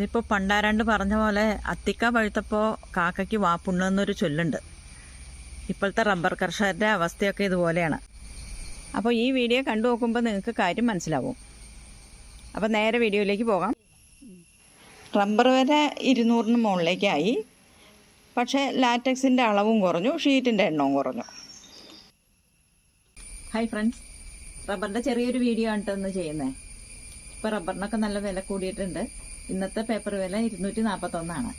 ഇതിപ്പോൾ പണ്ടാരാണ്ട് പറഞ്ഞ പോലെ അത്തിക്ക പഴുത്തപ്പോൾ കാക്കയ്ക്ക് വാപ്പുണ്ണെന്നൊരു ചൊല്ലുണ്ട്. ഇപ്പോഴത്തെ റബ്ബർ കർഷകരുടെ അവസ്ഥയൊക്കെ ഇതുപോലെയാണ്. അപ്പോൾ ഈ വീഡിയോ കണ്ടു നോക്കുമ്പോൾ നിങ്ങൾക്ക് കാര്യം മനസ്സിലാവും. അപ്പോൾ നേരെ വീഡിയോയിലേക്ക് പോകാം. റബ്ബർ വരെ ഇരുന്നൂറിന് മുകളിലേക്കായി. പക്ഷേ ലാറ്റക്സിന്റെ അളവും കുറഞ്ഞു ഷീറ്റിന്റെ എണ്ണവും കുറഞ്ഞു. ഹായ് ഫ്രണ്ട്സ് റബ്ബറിന്റെ ചെറിയൊരു വീഡിയോ ആണ് ചെയ്യുന്നത് ഇപ്പോൾ റബ്ബറിനൊക്കെ നല്ല വില കൂടിയിട്ടുണ്ട്. ഇന്നത്തെ പേപ്പർ വില ഇരുന്നൂറ്റി നാൽപ്പത്തൊന്നാണ്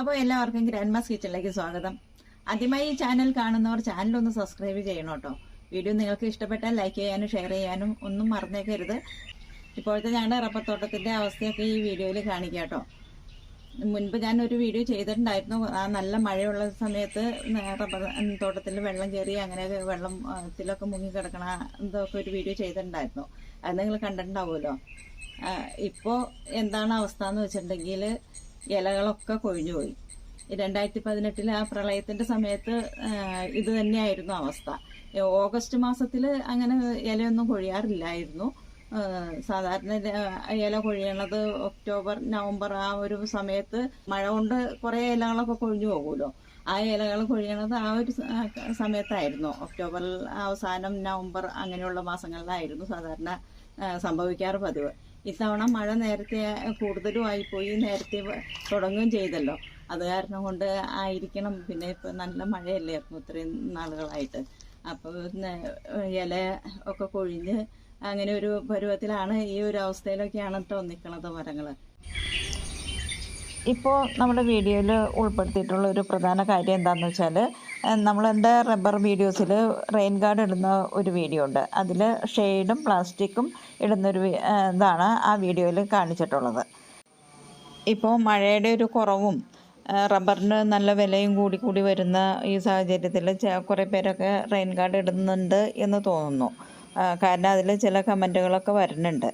അപ്പോൾ എല്ലാവർക്കും ഗ്രാൻഡ് മാസ് കിച്ചണിലേക്ക് സ്വാഗതം. ആദ്യമായി ഈ ചാനൽ കാണുന്നവർ ചാനൽ ഒന്ന് സബ്സ്ക്രൈബ് ചെയ്യണം കേട്ടോ. വീഡിയോ നിങ്ങൾക്ക് ഇഷ്ടപ്പെട്ടാൽ ലൈക്ക് ചെയ്യാനും ഷെയർ ചെയ്യാനും ഒന്നും മറന്നേക്കരുത്. ഇപ്പോഴത്തെ ഞങ്ങളുടെ റബ്ബത്തോട്ടത്തിന്റെ അവസ്ഥയൊക്കെ ഈ വീഡിയോയിൽ കാണിക്കാം കേട്ടോ. മുൻപ് ഞാൻ ഒരു വീഡിയോ ചെയ്തിട്ടുണ്ടായിരുന്നു. ആ നല്ല മഴയുള്ള സമയത്ത് റബ്ബർ തോട്ടത്തിൽ വെള്ളം കയറി അങ്ങനെ വെള്ളത്തിലൊക്കെ മുങ്ങി കിടക്കണ എന്തൊക്കെ ഒരു വീഡിയോ ചെയ്തിട്ടുണ്ടായിരുന്നു. അത് നിങ്ങൾ കണ്ടിട്ടുണ്ടാവുമല്ലോ. ഇപ്പോൾ എന്താണ് അവസ്ഥ എന്ന് വെച്ചിട്ടുണ്ടെങ്കിൽ ഇലകളൊക്കെ കൊഴിഞ്ഞു പോയി. രണ്ടായിരത്തി പതിനെട്ടിലെ ആ പ്രളയത്തിന്റെ സമയത്ത് ഇത് തന്നെയായിരുന്നു അവസ്ഥ. ഓഗസ്റ്റ് മാസത്തിൽ അങ്ങനെ ഇലയൊന്നും കൊഴിയാറില്ലായിരുന്നു. സാധാരണ ഇല- കൊഴിയണത് ഒക്ടോബർ നവംബർ ആ ഒരു സമയത്ത് മഴ കൊണ്ട് കുറേ ഇലകളൊക്കെ കൊഴിഞ്ഞു പോകുമല്ലോ ആ ഇലകൾ കൊഴിയണത് ആ ഒരു സമയത്തായിരുന്നു. ഒക്ടോബർ അവസാനം നവംബർ അങ്ങനെയുള്ള മാസങ്ങളിലായിരുന്നു സാധാരണ സംഭവിക്കാറ് പതിവ്. ഇത്തവണ മഴ നേരത്തെ കൂടുതലും പോയി നേരത്തെ തുടങ്ങുകയും ചെയ്തല്ലോ. അത് കാരണം കൊണ്ട് ആയിരിക്കണം. പിന്നെ ഇപ്പം നല്ല മഴയല്ലായിരുന്നു ഇത്രയും നാളുകളായിട്ട്. അപ്പോൾ ഇല ഒക്കെ കൊഴിഞ്ഞ് അങ്ങനെ ഒരു പരുവത്തിലാണ് ഈ ഒരു അവസ്ഥയിലൊക്കെയാണ് കേട്ടോ നിൽക്കുന്നത് മരങ്ങൾ ഇപ്പോൾ നമ്മുടെ വീഡിയോയിൽ ഉൾപ്പെടുത്തിയിട്ടുള്ള ഒരു പ്രധാന കാര്യം എന്താണെന്ന് വെച്ചാൽ നമ്മളെന്റെ റബ്ബർ വീഡിയോസിൽ റെയിൻ ഗാർഡ് ഇടുന്ന ഒരു വീഡിയോ ഉണ്ട്. അതിൽ ഷെയ്ഡും പ്ലാസ്റ്റിക്കും ഇടുന്നൊരു ഇതാണ് ആ വീഡിയോയിൽ കാണിച്ചിട്ടുള്ളത്. ഇപ്പോൾ മഴയുടെ ഒരു കുറവും റബ്ബറിന് നല്ല വിലയും കൂടി കൂടി വരുന്ന ഈ സാഹചര്യത്തിൽ കുറേ പേരൊക്കെ റെയിൻ ഗാർഡ് ഇടുന്നുണ്ട് എന്ന് തോന്നുന്നു. കാരണം അതിൽ ചില കമന്റുകളൊക്കെ വരുന്നുണ്ട്.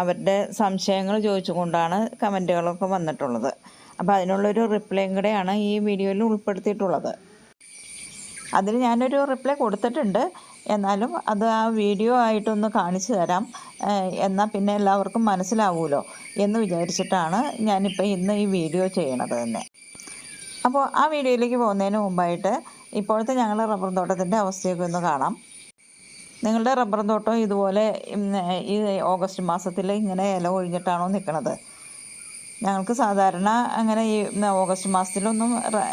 അവരുടെ സംശയങ്ങൾ ചോദിച്ചുകൊണ്ടാണ് കമന്റുകളൊക്കെ വന്നിട്ടുള്ളത്. അപ്പോൾ അതിനുള്ളൊരു റിപ്ലൈയും കൂടെയാണ് ഈ വീഡിയോയിൽ ഉൾപ്പെടുത്തിയിട്ടുള്ളത്. അതിന് ഞാനൊരു റിപ്ലൈ കൊടുത്തിട്ടുണ്ട്. എന്നാലും അത് ആ വീഡിയോ ആയിട്ടൊന്ന് കാണിച്ചു തരാം. എന്നാൽ പിന്നെ എല്ലാവർക്കും മനസ്സിലാവുമല്ലോ എന്ന് വിചാരിച്ചിട്ടാണ് ഞാനിപ്പോൾ ഇന്ന് ഈ വീഡിയോ ചെയ്യണത് തന്നെ അപ്പോൾ ആ വീഡിയോയിലേക്ക് പോകുന്നതിന് മുമ്പായിട്ട് ഇപ്പോഴത്തെ ഞങ്ങളുടെ റബ്ബർ തോട്ടത്തിന്റെ അവസ്ഥയൊക്കെ ഒന്ന് കാണാം. നിങ്ങളുടെ റബ്ബർ തോട്ടം ഇതുപോലെ ഈ ഓഗസ്റ്റ് മാസത്തിൽ ഇങ്ങനെ ഇല ഒഴിഞ്ഞിട്ടാണോ നിൽക്കണത് ഞങ്ങൾക്ക് സാധാരണ അങ്ങനെ ഈ ഓഗസ്റ്റ് മാസത്തിലൊന്നും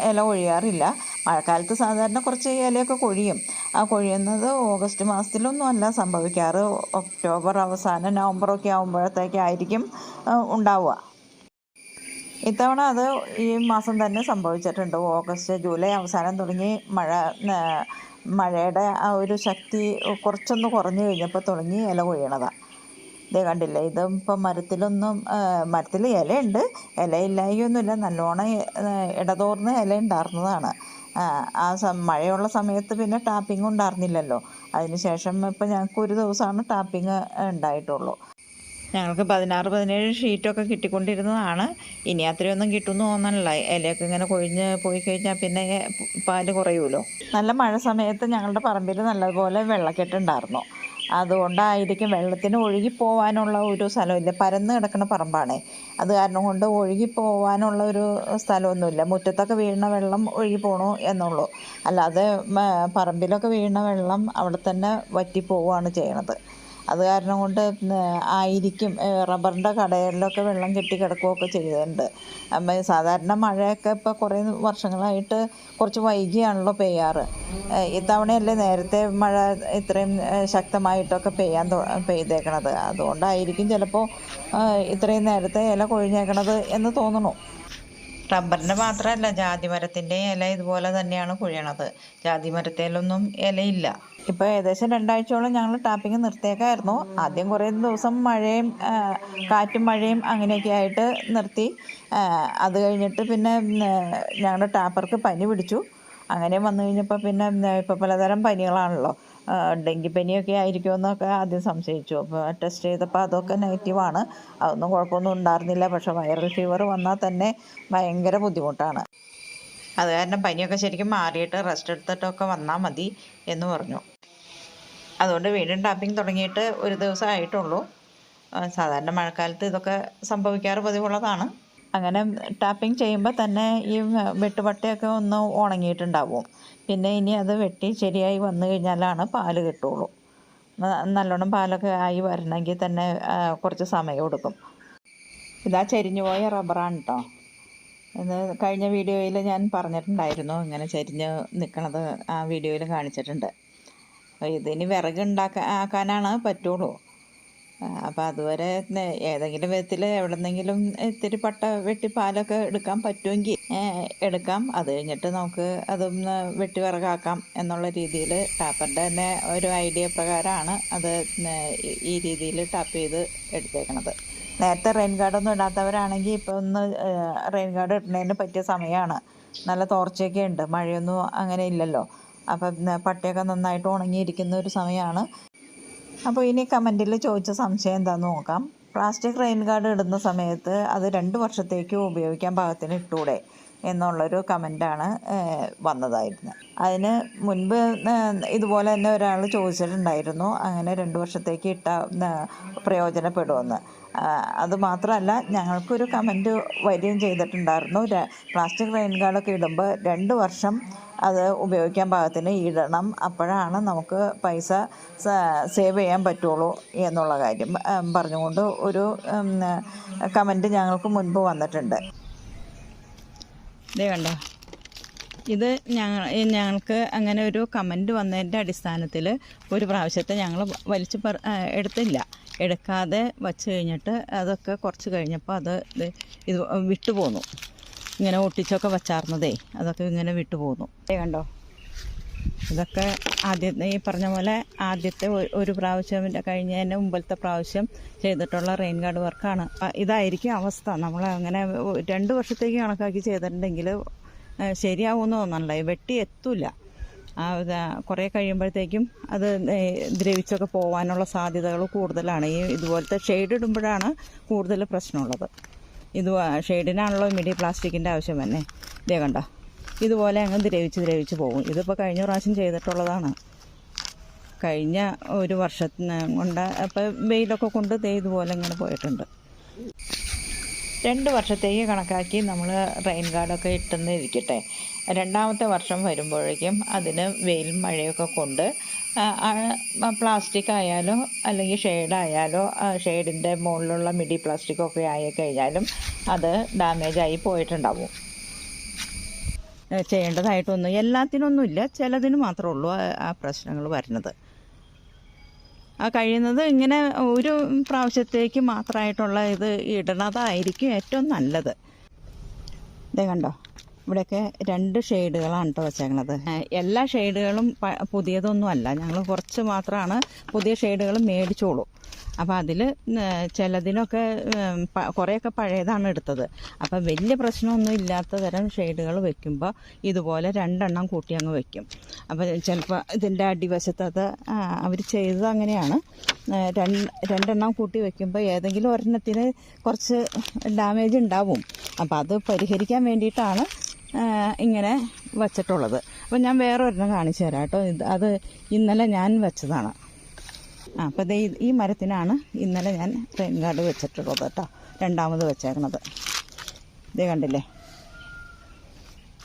ഇല ഒഴിയാറില്ല. മഴക്കാലത്ത് സാധാരണ കുറച്ച് ഇലയൊക്കെ കൊഴിയും. ആ കൊഴിയുന്നത് ഓഗസ്റ്റ് മാസത്തിലൊന്നും അല്ല സംഭവിക്കാറ്. ഒക്ടോബർ അവസാനം നവംബറൊക്കെ ആകുമ്പോഴത്തേക്കായിരിക്കും ഉണ്ടാവുക. ഇത്തവണ അത് ഈ മാസം തന്നെ സംഭവിച്ചിട്ടുണ്ട്. ഓഗസ്റ്റ് ജൂലൈ അവസാനം തുടങ്ങി മഴ മഴയുടെ ആ ഒരു ശക്തി കുറച്ചൊന്ന് കുറഞ്ഞു കഴിഞ്ഞപ്പോൾ തുടങ്ങി ഇല കൊഴിയണതാണ് ഇതേ കണ്ടില്ല ഇതിപ്പം മരത്തിലൊന്നും മരത്തിൽ ഇലയുണ്ട്. ഇലയില്ലായൊന്നുമില്ല നല്ലോണം ഇടതോർന്ന് ഇല ഉണ്ടായിരുന്നതാണ് ആ, മഴയുള്ള സമയത്ത് പിന്നെ ടാപ്പിംഗ് ഉണ്ടായിരുന്നില്ലല്ലോ അതിന് ശേഷം ഇപ്പം ഞങ്ങൾക്ക് ഒരു ദിവസമാണ് ടാപ്പിംഗ് ഉണ്ടായിട്ടുള്ളൂ. ഞങ്ങൾക്ക് പതിനാറ് പതിനേഴ് ഷീറ്റൊക്കെ കിട്ടിക്കൊണ്ടിരുന്നതാണ്. ഇനി അത്രയൊന്നും കിട്ടുമെന്ന് തോന്നണില്ല. ഇലയൊക്കെ ഇങ്ങനെ കൊഴിഞ്ഞ് പോയി കഴിഞ്ഞാൽ പിന്നെ പാൽ കുറയുമല്ലോ. നല്ല മഴ സമയത്ത് ഞങ്ങളുടെ പറമ്പിൽ നല്ലതുപോലെ വെള്ളക്കെട്ടുണ്ടായിരുന്നു അതുകൊണ്ടായിരിക്കും വെള്ളത്തിന് ഒഴുകി പോകാനുള്ള ഒരു സ്ഥലമില്ല പരന്ന് കിടക്കുന്ന പറമ്പാണ്. അത് കാരണം കൊണ്ട് ഒഴുകി പോകാനുള്ള ഒരു സ്ഥലമൊന്നുമില്ല. മുറ്റത്തൊക്കെ വീഴുന്ന വെള്ളം ഒഴുകി പോകണു എന്നുള്ളൂ. അല്ലാതെ പറമ്പിലൊക്കെ വീഴുന്ന വെള്ളം അവിടെ തന്നെ വറ്റി പോവുകയാണ് ചെയ്യണത്. അത് കാരണം കൊണ്ട് ആയിരിക്കും റബ്ബറിന്റെ കടകളിലൊക്കെ വെള്ളം കെട്ടി കിടക്കുകയൊക്കെ ചെയ്തിട്ടുണ്ട്. അപ്പം സാധാരണ മഴയൊക്കെ ഇപ്പോൾ കുറേ വർഷങ്ങളായിട്ട് കുറച്ച് വൈകിയാണല്ലോ പെയ്യാറ്. ഇത്തവണയല്ലേ നേരത്തെ മഴ ഇത്രയും ശക്തമായിട്ടൊക്കെ പെയ്യാൻ പെയ്തേക്കണത്. അതുകൊണ്ടായിരിക്കും ചിലപ്പോൾ ഇത്രയും നേരത്തെ ഇല കൊഴിഞ്ഞേക്കണത് എന്ന് തോന്നുന്നു. റബ്ബറിന്റെ മാത്രമല്ല ജാതിമരത്തിന്റെ ഇല ഇതുപോലെ തന്നെയാണ് കുഴിയണത്. ജാതിമരത്തിലൊന്നും ഇലയില്ല. ഇപ്പോൾ ഏകദേശം രണ്ടാഴ്ചയോളം ഞങ്ങൾ ടാപ്പിംഗ് നിർത്തിയേക്കായിരുന്നു. ആദ്യം കുറേ ദിവസം മഴയും കാറ്റും മഴയും അങ്ങനെയൊക്കെ ആയിട്ട് നിർത്തി. അത് കഴിഞ്ഞിട്ട് പിന്നെ ഞങ്ങളുടെ ടാപ്പർക്ക് പനി പിടിച്ചു. അങ്ങനെ വന്നു കഴിഞ്ഞപ്പോൾ പിന്നെ ഇപ്പോൾ പലതരം പനികളാണല്ലോ. ഡെങ്കിപ്പനിയൊക്കെ ആയിരിക്കുമെന്നൊക്കെ ആദ്യം സംശയിച്ചു. അപ്പോൾ ടെസ്റ്റ് ചെയ്തപ്പോൾ അതൊക്കെ നെഗറ്റീവാണ് അതൊന്നും കുഴപ്പമൊന്നും ഉണ്ടായിരുന്നില്ല. പക്ഷെ വൈറൽ ഫീവർ വന്നാൽ തന്നെ ഭയങ്കര ബുദ്ധിമുട്ടാണ്. അത് കാരണം പനിയൊക്കെ ശരിക്കും മാറിയിട്ട് റെസ്റ്റ് എടുത്തിട്ടൊക്കെ വന്നാൽ മതി എന്ന് പറഞ്ഞു. അതുകൊണ്ട് വീണ്ടും ടാപ്പിംഗ് തുടങ്ങിയിട്ട് ഒരു ദിവസം ആയിട്ടുള്ളൂ. സാധാരണ മഴക്കാലത്ത് ഇതൊക്കെ സംഭവിക്കാറ് പതിവുള്ളതാണ്. അങ്ങനെ ടാപ്പിംഗ് ചെയ്യുമ്പോൾ തന്നെ ഈ വെട്ടുപട്ടയൊക്കെ ഒന്ന് ഉണങ്ങിയിട്ടുണ്ടാവും. പിന്നെ ഇനി അത് വെട്ടി ശരിയായി വന്നു കഴിഞ്ഞാലാണ് പാൽ കിട്ടുള്ളൂ. നല്ലോണം പാലൊക്കെ ആയി വരണമെങ്കിൽ തന്നെ കുറച്ച് സമയം എടുക്കും. ഇതാ ചെരിഞ്ഞു പോയ റബ്ബറാണ് കേട്ടോ ഇത് കഴിഞ്ഞ വീഡിയോയിൽ ഞാൻ പറഞ്ഞിട്ടുണ്ടായിരുന്നു ഇങ്ങനെ ചെരിഞ്ഞ് നിൽക്കണത് ആ വീഡിയോയിൽ കാണിച്ചിട്ടുണ്ട്. ഇതിന് വിറക് ഉണ്ടാക്കാൻ ആക്കാനാണ് പറ്റുള്ളൂ. അപ്പോൾ അതുവരെ ഏതെങ്കിലും വിധത്തിൽ എവിടെന്നെങ്കിലും ഇത്തിരി പട്ട വെട്ടി പാലൊക്കെ എടുക്കാൻ പറ്റുമെങ്കിൽ എടുക്കാം. അത് കഴിഞ്ഞിട്ട് നമുക്ക് അതൊന്ന് വെട്ടി വിറകാക്കാം എന്നുള്ള രീതിയിൽ ടാപ്പറിന്റെ തന്നെ ഒരു ഐഡിയ പ്രകാരമാണ് അത് ഈ- രീതിയിൽ ടാപ്പ് ചെയ്ത് എടുത്തേക്കണത്. നേരത്തെ റെയിൻ ഗാർഡൊന്നും ഇടാത്തവരാണെങ്കിൽ ഇപ്പോൾ ഒന്ന് റെയിൻ ഗാർഡ് ഇടുന്നതിന് പറ്റിയ സമയമാണ് നല്ല തോർച്ചയൊക്കെ ഉണ്ട് മഴയൊന്നും അങ്ങനെ ഇല്ലല്ലോ. അപ്പം പട്ടയൊക്കെ നന്നായിട്ട് ഉണങ്ങിയിരിക്കുന്ന ഒരു സമയമാണ് അപ്പോൾ ഇനി കമന്റിൽ ചോദിച്ച സംശയം എന്താണെന്ന് നോക്കാം. പ്ലാസ്റ്റിക് റെയിൻ ഗാർഡ് ഇടുന്ന സമയത്ത് അത് രണ്ട് വർഷത്തേക്ക് ഉപയോഗിക്കാൻ പാകത്തിന് ഇട്ടൂടെ എന്നുള്ളൊരു കമന്റാണ് വന്നതായിരുന്നു. അതിന് മുൻപ് ഇതുപോലെ തന്നെ ഒരാൾ ചോദിച്ചിട്ടുണ്ടായിരുന്നു അങ്ങനെ രണ്ട് വർഷത്തേക്ക് ഇട്ട പ്രയോജനപ്പെടുമെന്ന്. അതുമാത്രമല്ല അത് മാത്രമല്ല ഞങ്ങൾക്കൊരു കമന്റ് വരികയും ചെയ്തിട്ടുണ്ടായിരുന്നു. പ്ലാസ്റ്റിക് റെയിൻ ഗാർഡൊക്കെ ഇടുമ്പോൾ രണ്ട് വർഷം അത് ഉപയോഗിക്കാൻ പാകത്തിന് ഇടണം. അപ്പോഴാണ് നമുക്ക് പൈസ സേവ് ചെയ്യാൻ പറ്റുള്ളൂ എന്നുള്ള കാര്യം പറഞ്ഞുകൊണ്ട് ഒരു കമന്റ് ഞങ്ങൾക്ക് മുൻപ് വന്നിട്ടുണ്ട്. കണ്ടോ? ഇത് ഞങ്ങൾ ഞങ്ങൾക്ക് അങ്ങനെ ഒരു കമന്റ് വന്നതിന്റെ അടിസ്ഥാനത്തിൽ ഒരു പ്രാവശ്യത്തെ ഞങ്ങൾ വലിച്ചു പറ എടുത്തില്ല. എടുക്കാതെ വച്ച് കഴിഞ്ഞിട്ട് അതൊക്കെ കുറച്ച് കഴിഞ്ഞപ്പോൾ അത് ഇത് വിട്ടുപോന്നു. വിട്ടു പോന്നു ഇങ്ങനെ ഒട്ടിച്ചൊക്കെ വച്ചാർന്നതേ. അതൊക്കെ ഇങ്ങനെ വിട്ടു പോന്നു. കണ്ടോ? ഇതൊക്കെ ആദ്യത്തെ ഈ പറഞ്ഞ പോലെ ആദ്യത്തെ ഒരു പ്രാവശ്യം കഴിഞ്ഞതിന് മുമ്പത്തെ പ്രാവശ്യം ചെയ്തിട്ടുള്ള റെയിൻ ഗാർഡ് വർക്കാണ് ഇതായിരിക്കും അവസ്ഥ. നമ്മൾ അങ്ങനെ രണ്ട് വർഷത്തേക്ക് കണക്കാക്കി ചെയ്തിട്ടുണ്ടെങ്കിൽ ശരിയാവുമെന്ന് തോന്നണില്ല. വെട്ടി എത്തൂല. കുറേ കഴിയുമ്പോഴത്തേക്കും അത് ദ്രവിച്ചൊക്കെ പോകാനുള്ള സാധ്യതകൾ കൂടുതലാണ്. ഈ ഇതുപോലത്തെ ഷെയ്ഡ് ഇടുമ്പോഴാണ് കൂടുതൽ പ്രശ്നമുള്ളത്. ഇത് ഷെയ്ഡിനാണല്ലോ മിഡി പ്ലാസ്റ്റിക്കിന്റെ ആവശ്യം തന്നെ ഇതേ കണ്ട? ഇതുപോലെ അങ്ങ് ദ്രവിച്ച് ദ്രവിച്ച് പോകും. ഇതിപ്പോൾ കഴിഞ്ഞ പ്രാവശ്യം ചെയ്തിട്ടുള്ളതാണ്. കഴിഞ്ഞ ഒരു വർഷത്തിന് കൊണ്ട് അപ്പോൾ വെയിലൊക്കെ കൊണ്ട് ഇതുപോലെ ഇങ്ങനെ പോയിട്ടുണ്ട്. രണ്ട് വർഷത്തേക്ക് കണക്കാക്കി നമ്മൾ റെയിൻ ഗാർഡൊക്കെ ഇട്ടെന്ന് ഇരിക്കട്ടെ. രണ്ടാമത്തെ വർഷം വരുമ്പോഴേക്കും അതിന് വെയിലും മഴയൊക്കെ കൊണ്ട് പ്ലാസ്റ്റിക് ആയാലോ അല്ലെങ്കിൽ ഷെയ്ഡായാലോ ഷെയ്ഡിന്റെ മുകളിലുള്ള മിഡി പ്ലാസ്റ്റിക്കൊക്കെ ആയി കഴിഞ്ഞാലും അത് ഡാമേജ് ആയി പോയിട്ടുണ്ടാവും. ചെയ്യേണ്ടതായിട്ടൊന്നും എല്ലാത്തിനൊന്നുമില്ല. ചിലതിന് മാത്രമേ ഉള്ളൂ ആ പ്രശ്നങ്ങൾ വരുന്നത്. ആ കഴിയുന്നത് ഇങ്ങനെ ഒരു പ്രാവശ്യത്തേക്ക് മാത്രമായിട്ടുള്ള ഇത് ഇടണതായിരിക്കും ഏറ്റവും നല്ലത്. ഇതേ കണ്ടോ? ഇവിടെയൊക്കെ രണ്ട് ഷെയ്ഡുകളാണ് കേട്ടോ വെച്ചേക്കണത്. എല്ലാ ഷെയ്ഡുകളും പുതിയതൊന്നും അല്ല ഞങ്ങൾ കുറച്ച് മാത്രമാണ് പുതിയ ഷെയ്ഡുകൾ മേടിച്ചോളൂ. അപ്പോൾ അതിൽ ചിലതിനൊക്കെ കുറേയൊക്കെ പഴയതാണ് എടുത്തത്. അപ്പോൾ വലിയ പ്രശ്നമൊന്നും ഇല്ലാത്ത തരം ഷെയ്ഡുകൾ വെക്കുമ്പോൾ ഇതുപോലെ രണ്ടെണ്ണം കൂട്ടി അങ്ങ് വെക്കും. അപ്പോൾ ചിലപ്പോൾ ഇതിന്റെ അടിവശത്ത് അത് അവർ ചെയ്തത് അങ്ങനെയാണ്. രണ്ട് രണ്ടെണ്ണം കൂട്ടി വെക്കുമ്പോൾ ഏതെങ്കിലും ഒരെണ്ണത്തിന് കുറച്ച് ഡാമേജ് ഉണ്ടാവും. അപ്പോൾ അത് പരിഹരിക്കാൻ വേണ്ടിയിട്ടാണ് ഇങ്ങനെ വച്ചിട്ടുള്ളത്. അപ്പം ഞാൻ വേറെ ഒരെണ്ണം കാണിച്ചു തരാം കേട്ടോ. ഇത് അത് ഇന്നലെ ഞാൻ വെച്ചതാണ്. ആ അപ്പോൾ ദേ ഈ മരത്തിനാണ് ഇന്നലെ ഞാൻ റെയിൻ വെച്ചിട്ടുള്ളത് കേട്ടോ. രണ്ടാമത് വെച്ചേക്കണത്. ഇതേ കണ്ടില്ലേ?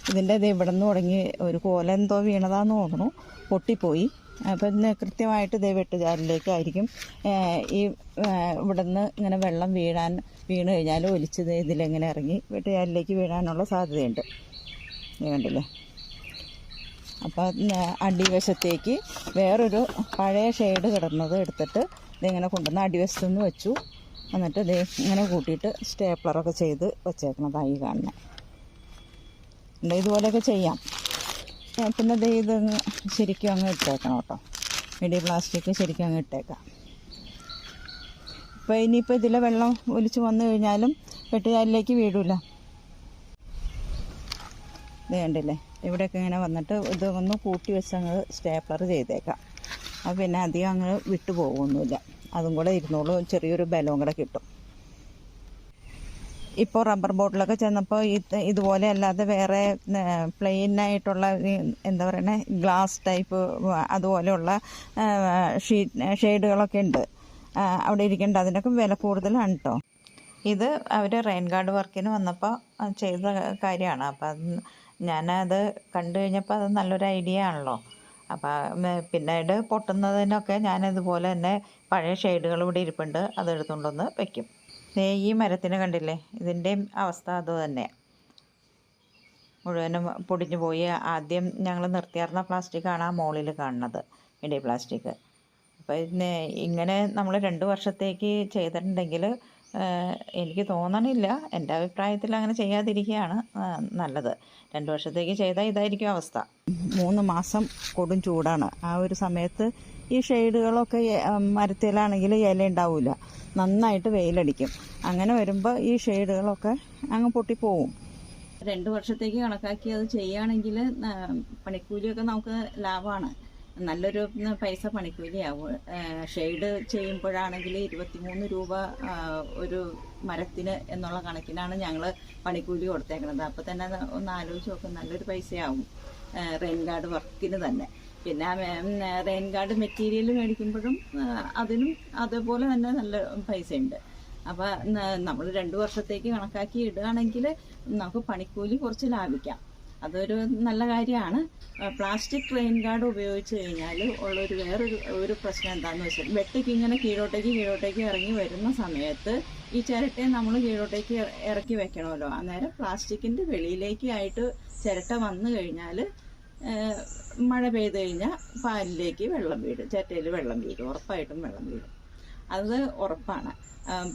ഇതിന്റെ ഇത് ഇവിടെ നിന്ന് തുടങ്ങി ഒരു കോല എന്തോ വീണതാന്ന് തോന്നുന്നു. പൊട്ടിപ്പോയി. അപ്പം ഇന്ന് കൃത്യമായിട്ട് ഇതേ വെട്ടുചാലിലേക്കായിരിക്കും ഈ ഇവിടെ നിന്ന് ഇങ്ങനെ വെള്ളം വീഴാൻ വീണ് കഴിഞ്ഞാൽ ഒലിച്ചത് ഇതിലെങ്ങനെ ഇറങ്ങി വെട്ടുചാലിലേക്ക് വീഴാനുള്ള സാധ്യതയുണ്ട്. ഇത് കണ്ടില്ലേ? അപ്പം അടിവശത്തേക്ക് വേറൊരു പഴയ ഷെയ്ഡ് കിടന്നത് എടുത്തിട്ട് ഇതിങ്ങനെ കൊണ്ടുവന്ന് അടിവശത്തു നിന്ന് വെച്ചു. എന്നിട്ട് ഇത് ഇങ്ങനെ കൂട്ടിയിട്ട് സ്റ്റേപ്ലറൊക്കെ ചെയ്ത് വെച്ചേക്കണതായി കാണുന്നത് ഇതുപോലെയൊക്കെ ചെയ്യാം. പിന്നെ ഇത് അങ്ങ് ശരിക്കും അങ്ങ് ഇട്ടേക്കണം കേട്ടോ. മിഡി പ്ലാസ്റ്റിക് ശരിക്കും അങ്ങ് ഇട്ടേക്കാം. ഇപ്പോൾ ഇനിയിപ്പോൾ ഇതിലെ വെള്ളം ഒലിച്ച് വന്നു കഴിഞ്ഞാലും വെട്ടുകാലിലേക്ക് വീടില്ല ഇത് കണ്ടില്ലേ? ഇവിടെയൊക്കെ ഇങ്ങനെ വന്നിട്ട് ഇത് ഒന്ന് കൂട്ടി വെച്ച് അങ്ങ് സ്റ്റേപ്ലർ ചെയ്തേക്കാം. അത് പിന്നെ അധികം അങ്ങ് വിട്ടു പോകുമൊന്നുമില്ല അതും കൂടെ ഇരുന്നോളൂ. ചെറിയൊരു ബലവും കൂടെ കിട്ടും. ഇപ്പോൾ റബ്ബർ ബോട്ടിലൊക്കെ ചെന്നപ്പോൾ ഇതുപോലെ അല്ലാതെ വേറെ പ്ലെയിൻ ആയിട്ടുള്ള എന്താ പറയണേ? ഗ്ലാസ് ടൈപ്പ് അതുപോലെയുള്ള ഷീറ്റ് ഷെയ്ഡുകളൊക്കെ ഉണ്ട്. അവിടെ ഇരിക്കേണ്ട. അതിനൊക്കെ വില കൂടുതലാണ് കേട്ടോ ഇത് അവർ റെയിൻ ഗാർഡ് വർക്കിന് വന്നപ്പോൾ ചെയ്ത കാര്യമാണ്. അപ്പം ഞാനത് കണ്ടു കഴിഞ്ഞപ്പോൾ അത് നല്ലൊരു ഐഡിയ ആണല്ലോ. അപ്പം പിന്നീട് പൊട്ടുന്നതിനൊക്കെ ഞാൻ ഇതുപോലെ തന്നെ പഴയ ഷെയ്ഡുകൾ ഇവിടെ ഇരിപ്പുണ്ട്. അത് എടുത്തുകൊണ്ടൊന്ന് വയ്ക്കും ഈ മരത്തിന് കണ്ടില്ലേ? ഇതിന്റെയും അവസ്ഥ അത് തന്നെയാണ് മുഴുവനും പൊടിഞ്ഞു പോയി. ആദ്യം ഞങ്ങൾ നിർത്തിയാർന്ന പ്ലാസ്റ്റിക്കാണ് ആ മോളിൽ കാണുന്നത്. ഇടി പ്ലാസ്റ്റിക് ഇന്ന് ഇങ്ങനെ നമ്മൾ രണ്ട് വർഷത്തേക്ക് ചെയ്തിട്ടുണ്ടെങ്കിൽ എനിക്ക് തോന്നണില്ല. എന്റെ അഭിപ്രായത്തിൽ അങ്ങനെ ചെയ്യാതിരിക്കുകയാണ് നല്ലത്. രണ്ട് വർഷത്തേക്ക് ചെയ്താൽ ഇതായിരിക്കും അവസ്ഥ. മൂന്ന് മാസം കൊടും ചൂടാണ്. ആ ഒരു സമയത്ത് ഈ ഷെയ്ഡുകളൊക്കെ മരത്തിലാണെങ്കിൽ ഇല ഉണ്ടാവില്ല നന്നായിട്ട് വെയിലടിക്കും. അങ്ങനെ വരുമ്പോൾ ഈ ഷെയ്ഡുകളൊക്കെ അങ്ങ് പൊട്ടിപ്പോവും. രണ്ട് വർഷത്തേക്ക് കണക്കാക്കി അത് ചെയ്യുകയാണെങ്കിൽ പണിക്കൂലിയൊക്കെ നമുക്ക് ലാഭമാണ്. നല്ലൊരു പൈസ പണിക്കൂലിയാവും ഷെയ്ഡ് ചെയ്യുമ്പോഴാണെങ്കിൽ ഇരുപത്തിമൂന്ന് രൂപ ഒരു മരത്തിന് എന്നുള്ള കണക്കിനാണ് ഞങ്ങൾ പണിക്കൂലി കൊടുത്തേക്കുന്നത് അപ്പോൾ തന്നെ ഒന്ന് ആലോചിച്ച് നോക്കും നല്ലൊരു പൈസയാവും. റെയിൻ ഗാർഡ് വർക്കിന് തന്നെ. പിന്നെ റെയിൻ ഗാർഡ് മെറ്റീരിയൽ മേടിക്കുമ്പോഴും അതിനും അതേപോലെ തന്നെ നല്ല പൈസയുണ്ട്. അപ്പോൾ നമ്മൾ രണ്ട് വർഷത്തേക്ക് കണക്കാക്കി ഇടുകയാണെങ്കിൽ നമുക്ക് പണിക്കൂലി കുറച്ച് ലാഭിക്കാം. അതൊരു നല്ല കാര്യമാണ്. പ്ലാസ്റ്റിക് ട്രെയിൻ ഗാർഡ് ഉപയോഗിച്ച് കഴിഞ്ഞാൽ ഉള്ളൊരു വേറൊരു ഒരു പ്രശ്നം എന്താണെന്ന് വെച്ചാൽ വെട്ടിക്ക് ഇങ്ങനെ കീഴോട്ടേക്ക് കീഴോട്ടേക്ക് ഇറങ്ങി വരുന്ന സമയത്ത് ഈ ചിരട്ടയെ നമ്മൾ കീഴോട്ടേക്ക് ഇറക്കി വെക്കണമല്ലോ. അന്നേരം പ്ലാസ്റ്റിക്കിന്റെ വെളിയിലേക്ക് ആയിട്ട് ചിരട്ട വന്നു കഴിഞ്ഞാൽ മഴ പെയ്ത് കഴിഞ്ഞാൽ പാലിലേക്ക് വെള്ളം വീഴും ചിരട്ടയിൽ വെള്ളം വീഴും ഉറപ്പായിട്ടും വെള്ളം വീഴും. അത് ഉറപ്പാണ്.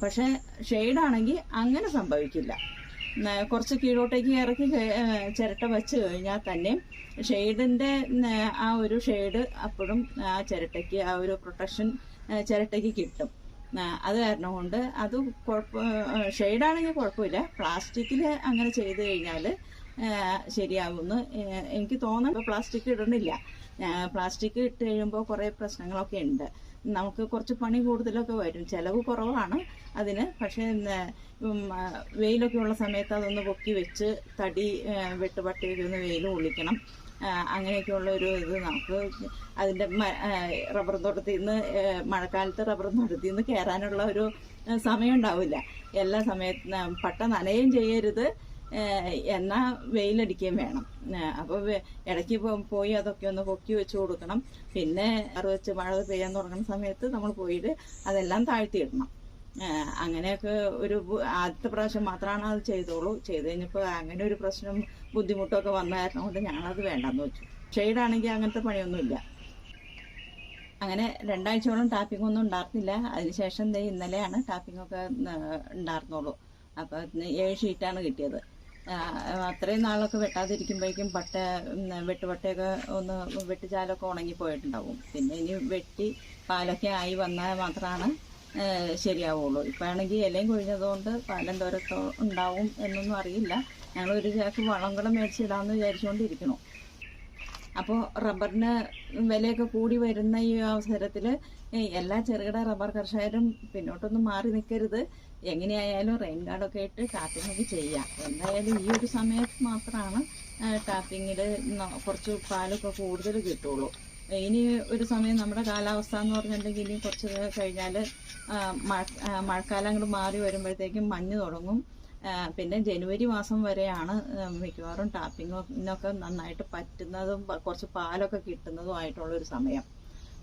പക്ഷേ ഷെയ്ഡാണെങ്കിൽ അങ്ങനെ സംഭവിക്കില്ല. കുറച്ച് കീഴോട്ടേക്ക് ഇറക്കി ചിരട്ട വെച്ച് കഴിഞ്ഞാൽ തന്നെ ഷെയ്ഡിന്റെ ആ ഒരു ഷെയ്ഡ് അപ്പോഴും ആ ചിരട്ടയ്ക്ക് ആ ഒരു പ്രൊട്ടക്ഷൻ ചിരട്ടയ്ക്ക് കിട്ടും. അത് കാരണം കൊണ്ട് അത് കുഴപ്പ ഷെയ്ഡാണെങ്കിൽ കുഴപ്പമില്ല. പ്ലാസ്റ്റിക്കിൽ അങ്ങനെ ചെയ്ത് കഴിഞ്ഞാൽ ശരിയാവുമെന്ന് എനിക്ക് തോന്നുന്നു. പ്ലാസ്റ്റിക് ഇടണില്ല പ്ലാസ്റ്റിക് ഇട്ട് കഴിയുമ്പോൾ കുറേ പ്രശ്നങ്ങളൊക്കെ ഉണ്ട്. നമുക്ക് കുറച്ച് പണി കൂടുതലൊക്കെ വരും. ചിലവ് കുറവാണ് അതിന്. പക്ഷേ വെയിലൊക്കെ ഉള്ള സമയത്ത് അതൊന്ന് പൊക്കി വെച്ച് തടി വെട്ട് വെട്ടുപട്ടയൊക്കെ ഒന്ന് വെയിൽ കൊള്ളിക്കണം. അങ്ങനെയൊക്കെയുള്ള ഒരു ഇത് നമുക്ക് അതിന്റെ റബ്ബർ തോട്ടത്തിൽ നിന്ന് മഴക്കാലത്ത് റബ്ബർ തോട്ടത്തിൽ നിന്ന് കയറാനുള്ള ഒരു സമയം ഉണ്ടാവില്ല. എല്ലാ സമയത്ത് പട്ട നനയും ചെയ്യരുത്. ഏഹ് എന്നാ വെയിലടിക്കുകയും വേണം. അപ്പോൾ ഇടയ്ക്ക് പോയി അതൊക്കെ ഒന്ന് പൊക്കി വെച്ച് കൊടുക്കണം. പിന്നെ അത് വെച്ച് മഴ പെയ്യാൻ തുടങ്ങുന്ന സമയത്ത് നമ്മൾ പോയിട്ട് അതെല്ലാം താഴ്ത്തിയിടണം. അങ്ങനെയൊക്കെ ഒരു ആദ്യത്തെ പ്രാവശ്യം മാത്രമാണ് അത് ചെയ്തോളൂ. ചെയ്ത് കഴിഞ്ഞപ്പോൾ അങ്ങനെ ഒരു പ്രശ്നം ബുദ്ധിമുട്ടൊക്കെ വന്നായിരുന്നു കാരണം കൊണ്ട് ഞങ്ങളത് വേണ്ടെന്ന് വെച്ചു. ഷെയ്ഡാണെങ്കിൽ അങ്ങനത്തെ പണിയൊന്നുമില്ല. അങ്ങനെ രണ്ടാഴ്ചയോളം ടാപ്പിംഗ് ഒന്നും ഉണ്ടായിരുന്നില്ല അതിനുശേഷം ഇന്നലെയാണ് ടാപ്പിംഗ് ഒക്കെ ഉണ്ടായിരുന്നുള്ളൂ ഇന്ന് ഏഴ് ഷീറ്റാണ് കിട്ടിയത്. അത്രയും നാളൊക്കെ വെട്ടാതിരിക്കുമ്പോഴേക്കും പട്ട വെട്ടുപട്ടയൊക്കെ ഒന്ന് വെട്ടിച്ചാലൊക്കെ ഉണങ്ങിപ്പോയിട്ടുണ്ടാവും പിന്നെ ഇനി വെട്ടി പാലൊക്കെ ആയി വന്നാൽ മാത്രമാണ് ശരിയാവുള്ളൂ. ഇപ്പോഴാണെങ്കിൽ ഇലയും കൊഴിഞ്ഞതുകൊണ്ട് പാലം തോരത്തോ ഉണ്ടാവും എന്നൊന്നും അറിയില്ല. ഞങ്ങൾ ഒരു ചാക്ക് വളം കൂടെ മേടിച്ചിടാമെന്ന് വിചാരിച്ചുകൊണ്ടിരിക്കണു അപ്പോൾ റബ്ബറിന് വിലയൊക്കെ കൂടി വരുന്ന ഈ അവസരത്തിൽ എല്ലാ ചെറുകിട റബ്ബർ കർഷകരും പിന്നോട്ടൊന്നും മാറി നിൽക്കരുത് എങ്ങനെയായാലും റെയിൻ ഗാർഡൊക്കെ ഇട്ട് ടാപ്പിംഗ് ചെയ്യാം. എന്തായാലും ഈ ഒരു സമയത്ത് മാത്രമാണ് ടാപ്പിങ്ങിൽ കുറച്ച് പാലൊക്കെ കൂടുതൽ കിട്ടുള്ളൂ. ഇനി ഒരു സമയം നമ്മുടെ കാലാവസ്ഥ എന്ന് പറഞ്ഞിട്ടുണ്ടെങ്കിൽ ഇനി കുറച്ച് കഴിഞ്ഞാൽ മഴ മഴക്കാലം അങ്ങോട്ട് മാറി വരുമ്പോഴത്തേക്കും മഞ്ഞ് തുടങ്ങും. പിന്നെ ജനുവരി മാസം വരെയാണ് മിക്കവാറും ടാപ്പിങ്ങിനൊക്കെ നന്നായിട്ട് പറ്റുന്നതും കുറച്ച് പാലൊക്കെ കിട്ടുന്നതും ആയിട്ടുള്ള ഒരു സമയം.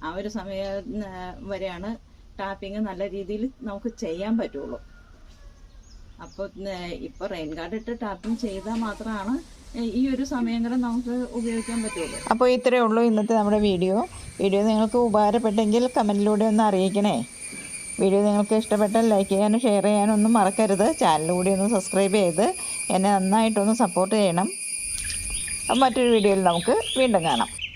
ആ ഒരു സമയം വരെയാണ് ടാപ്പിംഗ് നല്ല രീതിയിൽ നമുക്ക് ചെയ്യാൻ പറ്റുള്ളൂ. അപ്പോൾ ഇപ്പോൾ റെയിൻ കാർഡ് ഇട്ട് ടാപ്പിംഗ് ചെയ്താൽ മാത്രമാണ് ഈ ഒരു സമയം കൂടെ നമുക്ക് ഉപയോഗിക്കാൻ പറ്റുള്ളൂ. അപ്പോൾ ഇത്രയേ ഉള്ളൂ ഇന്നത്തെ നമ്മുടെ വീഡിയോ. വീഡിയോ നിങ്ങൾക്ക് ഉപകാരപ്പെട്ടെങ്കിൽ കമന്റിലൂടെ ഒന്ന് അറിയിക്കണേ. വീഡിയോ നിങ്ങൾക്ക് ഇഷ്ടപ്പെട്ടാൽ ലൈക്ക് ചെയ്യാനും ഷെയർ ചെയ്യാനും ഒന്നും മറക്കരുത്. ചാനൽ കൂടി ഒന്ന് സബ്സ്ക്രൈബ് ചെയ്ത് എന്നെ നന്നായിട്ടൊന്ന് സപ്പോർട്ട് ചെയ്യണം. മറ്റൊരു വീഡിയോയിൽ നമുക്ക് വീണ്ടും കാണാം.